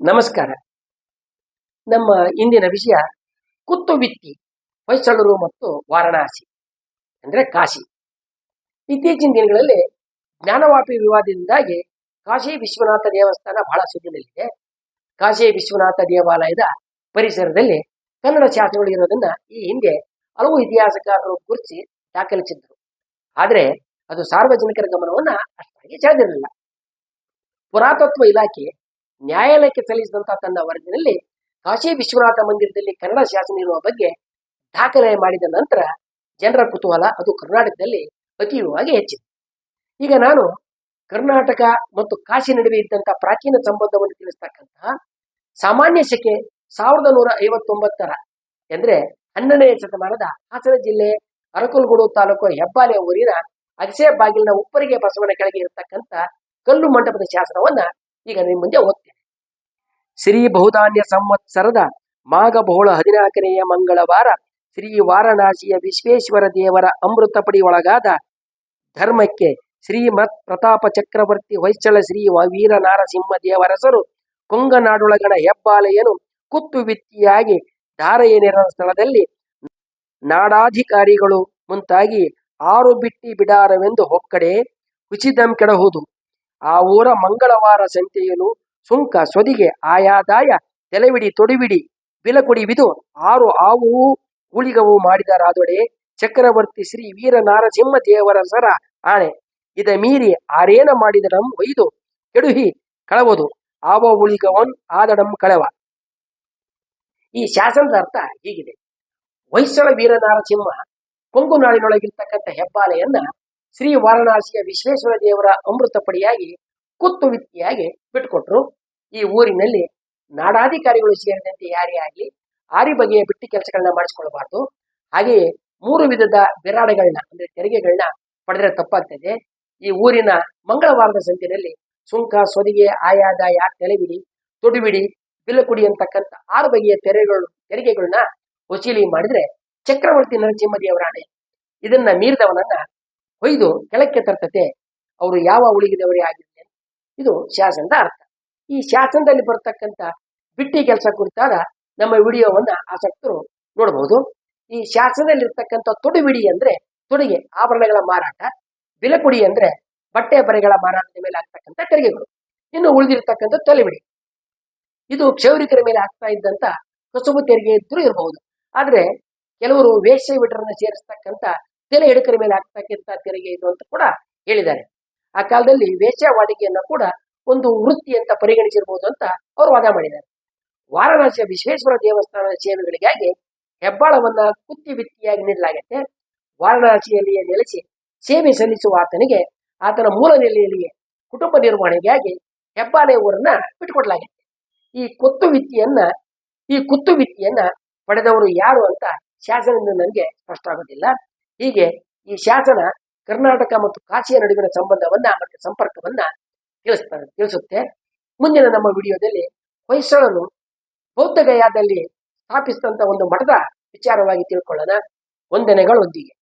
ನಮಸ್ಕಾರ. ನಮ್ಮ ಇಂದಿನ ವಿಷಯ ಕುತ್ತು ಬಿತ್ತಿ, ಹೊಯ್ಸಳರು ಮತ್ತು ವಾರಣಾಸಿ, ಅಂದ್ರೆ ಕಾಶಿ. ಇತ್ತೀಚಿನ ದಿನಗಳಲ್ಲಿ ಜ್ಞಾನವಾಪಿ ವಿವಾದದಿಂದಾಗಿ ಕಾಶಿ ವಿಶ್ವನಾಥ ದೇವಸ್ಥಾನ ಬಹಳ ಸುದ್ದಿನಲ್ಲಿದೆ ಕಾಶಿ ವಿಶ್ವನಾಥ ದೇವಾಲಯದ ಪರಿಸರದಲ್ಲಿ ಕನ್ನಡ ಶಾಸ್ತ್ರಗಳು ಇರೋದನ್ನ ಈ ಹಿಂದೆ ಹಲವು ಇತಿಹಾಸಕಾರರು ಗುರುತಿಸಿ ದಾಖಲಿಸಿದ್ದರು. ಆದರೆ ಅದು ಸಾರ್ವಜನಿಕರ ಗಮನವನ್ನ ಅಷ್ಟಾಗಿ ಸೆಳೆದಿರಲಿಲ್ಲ. ಪುರಾತತ್ವ ಇಲಾಖೆ ನ್ಯಾಯಾಲಯಕ್ಕೆ ಸಲ್ಲಿಸಿದಂತಹ ತನ್ನ ವರದಿನಲ್ಲಿ ಕಾಶಿ ವಿಶ್ವನಾಥ ಮಂದಿರದಲ್ಲಿ ಕನ್ನಡ ಶಾಸನ ಇರುವ ಬಗ್ಗೆ ದಾಖಲೆ ಮಾಡಿದ ನಂತರ ಜನರ ಕುತೂಹಲ ಅದು ಕರ್ನಾಟಕದಲ್ಲಿ ಅತೀವವಾಗಿ ಹೆಚ್ಚಿದೆ. ಈಗ ನಾನು ಕರ್ನಾಟಕ ಮತ್ತು ಕಾಶಿ ನಡುವೆ ಇದ್ದಂತಹ ಪ್ರಾಚೀನ ಸಂಬಂಧವನ್ನು ತಿಳಿಸ್ತಕ್ಕಂತಹ ಸಾಮಾನ್ಯ ಶಕೆ ಸಾವಿರದ ನೂರ ಐವತ್ತೊಂಬತ್ತರ ಎಂದ್ರೆ ಹನ್ನೆರಡನೇ ಶತಮಾನದ ಹಾಸನ ಜಿಲ್ಲೆ ಅರಕಲಗೂಡು ತಾಲೂಕು ಹೆಬ್ಬಾಲೆ ಊರಿನ ಅಗಸೆ ಬಾಗಿಲಿನ ಉಪ್ಪರಿಗೆ ಬಸವನ ಕೆಳಗೆ ಇರತಕ್ಕಂತ ಕಲ್ಲು ಮಂಟಪದ ಶಾಸನವನ್ನ ಈಗ ನಿಮ್ಮ ಮುಂದೆ ಓದ್ತೇನೆ ಶ್ರೀ ಬಹುಧಾನ್ಯ ಸಂವತ್ಸರದ ಮಾಘ ಬಹುಳ ಹದಿನಾಲ್ಕನೆಯ ಮಂಗಳವಾರ ಶ್ರೀ ವಾರಣಾಸಿಯ ವಿಶ್ವೇಶ್ವರ ದೇವರ ಅಮೃತ ಪಡಿ ಒಳಗಾದ ಧರ್ಮಕ್ಕೆ ಶ್ರೀಮತ್ ಪ್ರತಾಪ ಚಕ್ರವರ್ತಿ ಹೊಯ್ಸಳ ಶ್ರೀ ವೀರ ನಾರಸಿಂಹ ದೇವರಸರು ಕೊಂಗನಾಡೊಳಗಣ ಹೆಬ್ಬಾಲೆಯನು ಕುತ್ತು ವಿತ್ತಿಯಾಗಿ ಧಾರೆಯನೆರ ಸ್ಥಳದಲ್ಲಿ ನಾಡಾಧಿಕಾರಿಗಳು ಮುಂತಾಗಿ ಆರು ಬಿಟ್ಟಿ ಬಿಡಾರವೆಂದು ಹೊಕ್ಕಡೆ ಉಚಿತಂ ಕೆಡಹುದು. ಆ ಊರ ಮಂಗಳವಾರ ಸಂತೆಯಲು ಸುಂಕ ಸೊದಿಗೆ ಆಯಾದಾಯ ತೆಲೆವಿಡಿ ತೊಡಿವಿಡಿ ಬಿಲಕೊಡಿವಿದು ಆರು ಆವುವು ಉಳಿಗವು ಮಾಡಿದರಾದೊಡೆ ಚಕ್ರವರ್ತಿ ಶ್ರೀ ವೀರ ನಾರಸಿಂಹ ದೇವರಸರ ಆಣೆ. ಇದ ಮೀರಿ ಆರೇನ ಮಾಡಿದಡಂ ಒಯ್ದು ಕೆಡುಹಿ ಕಳವದು ಆವ ಉಳಿಗವನ್ ಆದಡಂ ಕಳವ. ಈ ಶಾಸನದ ಅರ್ಥ ಹೀಗಿದೆ. ಹೊಯ್ಸಳ ವೀರ ನಾರಸಿಂಹ ಕೊಂಗು ನಾಡಿನೊಳಗಿರ್ತಕ್ಕಂಥ ಹೆಬ್ಬಾಲೆಯನ್ನ ಶ್ರೀ ವಾರಣಾಸಿಯ ವಿಶ್ವೇಶ್ವರ ದೇವರ ಅಮೃತ ಪಡಿಯಾಗಿ ಕುತ್ತು ವಿತ್ತಿಯಾಗಿ ಬಿಟ್ಕೊಟ್ರು ಈ ಊರಿನಲ್ಲಿ ನಾಡಾಧಿಕಾರಿಗಳು ಸೇರಿದಂತೆ ಯಾರೇ ಆಗಲಿ ಆರಿ ಬಗೆಯ ಬಿಟ್ಟಿ ಕೆಲಸಗಳನ್ನ ಮಾಡಿಸ್ಕೊಳ್ಬಾರ್ದು. ಹಾಗೆಯೇ ಮೂರು ವಿಧದ ಬಿರಾಡೆಗಳನ್ನ, ಅಂದ್ರೆ ತೆರಿಗೆಗಳನ್ನ ಪಡೆದ್ರೆ ತಪ್ಪಾಗ್ತದೆ. ಈ ಊರಿನ ಮಂಗಳವಾರದ ಸಂತೆಯಲ್ಲಿ ಸುಂಕ, ಸೊದಿಗೆ, ಆಯಾದಾಯ, ತೆಲೆಬಿಡಿ, ತೊಡುಬಿಡಿ ಬಿಲಕುಡಿ ಅಂತಕ್ಕಂಥ ಆರು ಬಗೆಯ ತೆರೆಗಳು ತೆರಿಗೆಗಳನ್ನ ವಸೂಲಿ ಮಾಡಿದ್ರೆ ಚಕ್ರವರ್ತಿ ನರಸಿಂಹ ದೇವರಾಣೆ ಇದನ್ನ ಮೀರಿದವನನ್ನ ಹೊಯ್ದು ಕೆಳಕ್ಕೆ ತರ್ತತೆ, ಅವರು ಯಾವ ಉಳಿಗಿದವರೇ ಆಗಿದ್ದೆ ಇದು ಶಾಸನದ ಅರ್ಥ. ಈ ಶಾಸನದಲ್ಲಿ ಬರ್ತಕ್ಕಂಥ ಬಿಟ್ಟಿ ಕೆಲಸ ಕುರಿತಾದ ನಮ್ಮ ವಿಡಿಯೋವನ್ನ ಆಸಕ್ತರು ನೋಡಬಹುದು ಈ ಶಾಸನದಲ್ಲಿ ಇರ್ತಕ್ಕಂಥ ತೊಡುಬಿಡಿ ಅಂದ್ರೆ ತೊಡುಗೆ, ಆಭರಣಗಳ ಮಾರಾಟ ಬಿಲಕುಡಿ ಅಂದ್ರೆ ಬಟ್ಟೆ ಬರೆಗಳ ಮಾರಾಟದ ಮೇಲೆ ಆಗ್ತಕ್ಕಂಥ ತೆರಿಗೆಗಳು. ಇನ್ನು ಉಳಿದಿರ್ತಕ್ಕಂಥ ತಲೆಬಿಡಿ ಇದು ಕ್ಷೌರಿಕರ ಮೇಲೆ ಆಗ್ತಾ ಇದ್ದಂತ ಕಸುಬು ತೆರಿಗೆ ಇದ್ರೂ ಇರಬಹುದು ಆದ್ರೆ ಕೆಲವರು ವೇಷ ವಿಟರನ್ನ ಸೇರಿಸ್ತಕ್ಕಂಥ ತೆಲೆ ಹಿಡಕರ ಮೇಲೆ ಆಗ್ತಕ್ಕಂಥ ತೆರಿಗೆ ಇದು ಅಂತ ಕೂಡ ಹೇಳಿದ್ದಾರೆ. ಆ ಕಾಲದಲ್ಲಿ ವೇಶ್ಯಾವಾಟಿಕೆಯನ್ನ ಕೂಡ ಒಂದು ವೃತ್ತಿ ಅಂತ ಪರಿಗಣಿಸಿರ್ಬೋದು ಅಂತ ಅವರು ವಾದ ಮಾಡಿದ್ದಾರೆ. ವಾರಣಾಸಿಯ ವಿಶ್ವೇಶ್ವರ ದೇವಸ್ಥಾನದ ಸೇವೆಗಳಿಗಾಗಿ ಹೆಬ್ಬಾಳವನ್ನ ಕುತ್ತಿ ಬಿತ್ತಿಯಾಗಿ ನೀಡಲಾಗುತ್ತೆ. ವಾರಣಾಸಿಯಲ್ಲಿಯೇ ನೆಲೆಸಿ ಸೇವೆ ಸಲ್ಲಿಸುವ ಆತನಿಗೆ ಆತನ ಮೂಲ ನೆಲೆಯಲ್ಲಿಯೇ ಕುಟುಂಬ ನಿರ್ವಹಣೆಗಾಗಿ ಹೆಬ್ಬಾಳೆ ಊರನ್ನ ಬಿಟ್ಟುಕೊಡಲಾಗತ್ತೆ. ಈ ಕುತ್ತು ವಿತ್ತಿಯನ್ನ, ಈ ಕುತ್ತು ವಿತ್ತಿಯನ್ನ ಪಡೆದವರು ಯಾರು ಅಂತ ಶಾಸನದಿಂದ ನನಗೆ ಸ್ಪಷ್ಟ ಆಗೋದಿಲ್ಲ. ಹೀಗೆ ಈ ಶಾಸನ ಕರ್ನಾಟಕ ಮತ್ತು ಕಾಶಿಯ ನಡುವಿನ ಸಂಬಂಧವನ್ನ ಮತ್ತು ಸಂಪರ್ಕವನ್ನ ತಿಳಿಸ್ತಾರೆ ತಿಳಿಸುತ್ತೆ. ಮುಂದಿನ ನಮ್ಮ ವಿಡಿಯೋದಲ್ಲಿ ಹೊಯ್ಸಳರು ಬೌದ್ಧ ಗಯಾದಲ್ಲಿ ಸ್ಥಾಪಿಸಿದಂತ ಒಂದು ಮಠದ ವಿಚಾರವಾಗಿ ತಿಳ್ಕೊಳ್ಳೋಣ. ವಂದನೆಗಳೊಂದಿಗೆ